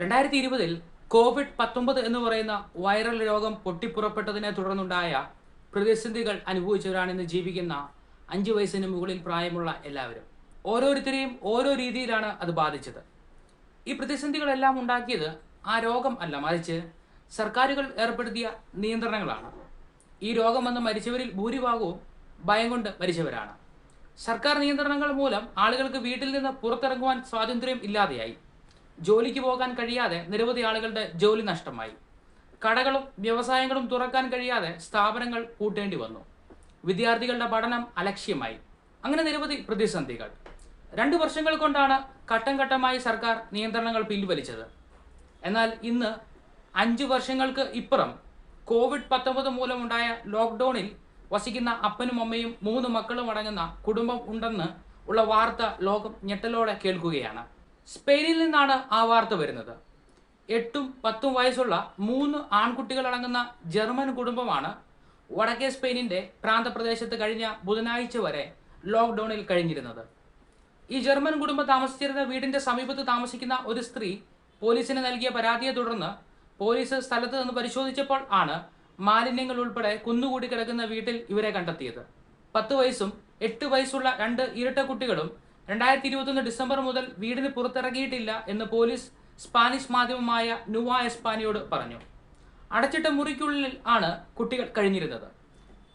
രണ്ടായിരത്തി ഇരുപതിൽ കോവിഡ് പത്തൊമ്പത് എന്ന് പറയുന്ന വൈറൽ രോഗം പൊട്ടിപ്പുറപ്പെട്ടതിനെ തുടർന്നുണ്ടായ പ്രതിസന്ധികൾ അനുഭവിച്ചവരാണ് ഇന്ന് ജീവിക്കുന്ന അഞ്ച് വയസ്സിന് മുകളിൽ പ്രായമുള്ള എല്ലാവരും. ഓരോരുത്തരെയും ഓരോ രീതിയിലാണ് അത് ബാധിച്ചത്. ഈ പ്രതിസന്ധികളെല്ലാം ഉണ്ടാക്കിയത് ആ രോഗം അല്ല മറിച്ച് സർക്കാരുകൾ ഏർപ്പെടുത്തിയ നിയന്ത്രണങ്ങളാണ്. ഈ രോഗം വന്ന് മരിച്ചവരിൽ ഭൂരിഭാഗവും ഭയം കൊണ്ട് മരിച്ചവരാണ്. സർക്കാർ നിയന്ത്രണങ്ങൾ മൂലം ആളുകൾക്ക് വീട്ടിൽ നിന്ന് പുറത്തിറങ്ങുവാൻ സ്വാതന്ത്ര്യം ഇല്ലാതെയായി. ജോലിക്ക് പോകാൻ കഴിയാതെ നിരവധി ആളുകളുടെ ജോലി നഷ്ടമായി. കടകളും വ്യവസായങ്ങളും തുറക്കാൻ കഴിയാതെ സ്ഥാപനങ്ങൾ പൂട്ടേണ്ടി വന്നു. വിദ്യാർത്ഥികളുടെ പഠനം അലക്ഷ്യമായി. അങ്ങനെ നിരവധി പ്രതിസന്ധികൾ. രണ്ടു വർഷങ്ങൾ കൊണ്ടാണ് ഘട്ടം ഘട്ടമായി സർക്കാർ നിയന്ത്രണങ്ങൾ പിൻവലിച്ചത്. എന്നാൽ ഇന്ന് അഞ്ച് വർഷങ്ങൾക്ക് ഇപ്പുറം കോവിഡ് പത്തൊമ്പത് മൂലമുണ്ടായ ലോക്ക്ഡൌണിൽ വസിക്കുന്ന അപ്പനും അമ്മയും മൂന്ന് മക്കളും അടങ്ങുന്ന കുടുംബം ഉണ്ടെന്ന് ഉള്ള വാർത്ത ലോകം ഞെട്ടലോടെ കേൾക്കുകയാണ്. സ്പെയിനിൽ നിന്നാണ് ആ വാർത്ത വരുന്നത്. എട്ടും പത്തും വയസ്സുള്ള മൂന്ന് ആൺകുട്ടികൾ അടങ്ങുന്ന ജർമ്മൻ കുടുംബമാണ് വടക്കേ സ്പെയിനിന്റെ പ്രാന്തപ്രദേശത്ത് കഴിഞ്ഞ ബുധനാഴ്ച വരെ ലോക്ക്ഡൌണിൽ കഴിഞ്ഞിരുന്നത്. ഈ ജർമ്മൻ കുടുംബം താമസിച്ചിരുന്ന വീടിന്റെ സമീപത്ത് താമസിക്കുന്ന ഒരു സ്ത്രീ പോലീസിന് നൽകിയ പരാതിയെ തുടർന്ന് പോലീസ് സ്ഥലത്ത് നിന്ന് പരിശോധിച്ചപ്പോൾ ആണ് മാലിന്യങ്ങൾ ഉൾപ്പെടെ കുന്നുകൂടി കിടക്കുന്ന വീട്ടിൽ ഇവരെ കണ്ടെത്തിയത്. പത്ത് വയസ്സും എട്ട് വയസ്സുള്ള രണ്ട് ഇരട്ട കുട്ടികളും രണ്ടായിരത്തി ഇരുപത്തൊന്ന് ഡിസംബർ മുതൽ വീടിന് പുറത്തിറങ്ങിയിട്ടില്ല എന്ന് പോലീസ് സ്പാനിഷ് മാധ്യമമായ നുവ എസ്പാനിയോട് പറഞ്ഞു. അടച്ചിട്ട മുറിക്കുള്ളിൽ ആണ് കുട്ടികൾ കഴിഞ്ഞിരുന്നത്.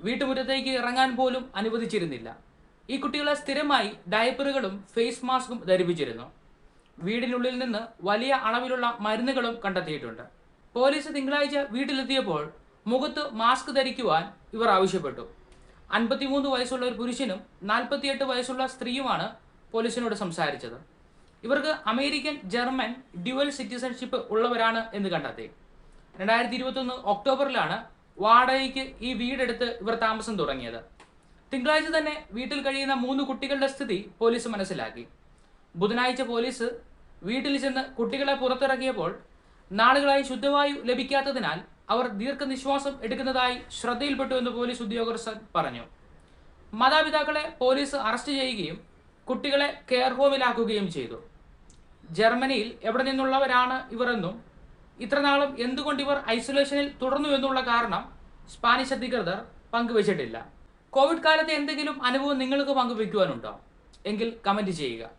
വീട്ടുമുറ്റത്തേക്ക് ഇറങ്ങാൻ പോലും അനുവദിച്ചിരുന്നില്ല. ഈ കുട്ടികളെ സ്ഥിരമായി ഡയപ്പറുകളും ഫേസ് മാസ്കും ധരിപ്പിച്ചിരുന്നു. വീടിനുള്ളിൽ നിന്ന് വലിയ അളവിലുള്ള മരുന്നുകളും കണ്ടെത്തിയിട്ടുണ്ട്. പോലീസ് തിങ്കളാഴ്ച വീട്ടിലെത്തിയപ്പോൾ മുഖത്ത് മാസ്ക് ധരിക്കുവാൻ ഇവർ ആവശ്യപ്പെട്ടു. അൻപത്തിമൂന്ന് വയസ്സുള്ള ഒരു പുരുഷനും നാൽപ്പത്തിയെട്ട് വയസ്സുള്ള സ്ത്രീയുമാണ് പോലീസിനോട് സംസാരിച്ചത്. ഇവർക്ക് അമേരിക്കൻ ജർമ്മൻ ഡ്യുവൽ സിറ്റിസൺഷിപ്പ് ഉള്ളവരാണ് എന്ന് കണ്ടെത്തി. രണ്ടായിരത്തി ഇരുപത്തൊന്ന് ഒക്ടോബറിലാണ് വാടകയ്ക്ക് ഈ വീടെടുത്ത് ഇവർ താമസം തുടങ്ങിയത്. തിങ്കളാഴ്ച തന്നെ വീട്ടിൽ കഴിയുന്ന മൂന്ന് കുട്ടികളുടെ സ്ഥിതി പോലീസ് മനസ്സിലാക്കി. ബുധനാഴ്ച പോലീസ് വീട്ടിൽ ചെന്ന് കുട്ടികളെ പുറത്തിറക്കിയപ്പോൾ നാളുകളായി ശുദ്ധവായു ലഭിക്കാത്തതിനാൽ അവർ ദീർഘനിശ്വാസം എടുക്കുന്നതായി ശ്രദ്ധയിൽപ്പെട്ടു എന്ന് പോലീസ് ഉദ്യോഗസ്ഥർ പറഞ്ഞു. മാതാപിതാക്കളെ പോലീസ് അറസ്റ്റ് ചെയ്യുകയും കുട്ടികളെ കെയർ ഹോമിലാക്കുകയും ചെയ്തു. ജർമ്മനിയിൽ എവിടെ നിന്നുള്ളവരാണ് ഇവർ എന്നും ഇത്രനാളും എന്തുകൊണ്ട് ഇവർ ഐസൊലേഷനിൽ തുടർന്നു എന്നുള്ള കാരണം സ്പാനിഷ് അധികൃതർ പങ്കുവച്ചിട്ടില്ല. കോവിഡ് കാലത്തെ എന്തെങ്കിലും അനുഭവം നിങ്ങൾക്ക് പങ്കുവയ്ക്കുവാനുണ്ടോ? എങ്കിൽ കമന്റ് ചെയ്യുക.